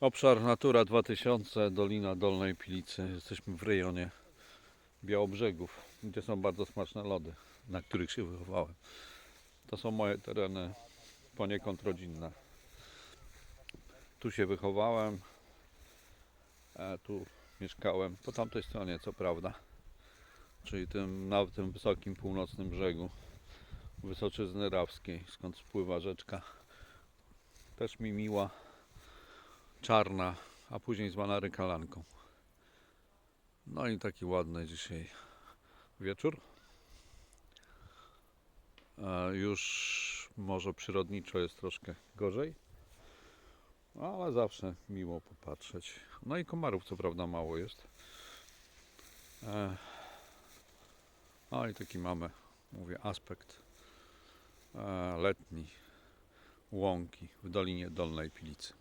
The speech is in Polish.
Obszar Natura 2000, Dolina Dolnej Pilicy. Jesteśmy w rejonie Białobrzegów, gdzie są bardzo smaczne lody, na których się wychowałem. To są moje tereny poniekąd rodzinne. Tu się wychowałem, tu mieszkałem po tamtej stronie, co prawda. Czyli tym, na tym wysokim północnym brzegu Wysoczyzny Rawskiej, skąd spływa rzeczka. Też mi miła, czarna, a później zwana Rykalanką. No i taki ładny dzisiaj wieczór. E, Już może przyrodniczo jest troszkę gorzej, ale zawsze miło popatrzeć. No i komarów co prawda mało jest. E, No i taki mamy, mówię, aspekt e, letni łąki w Dolinie Dolnej Pilicy.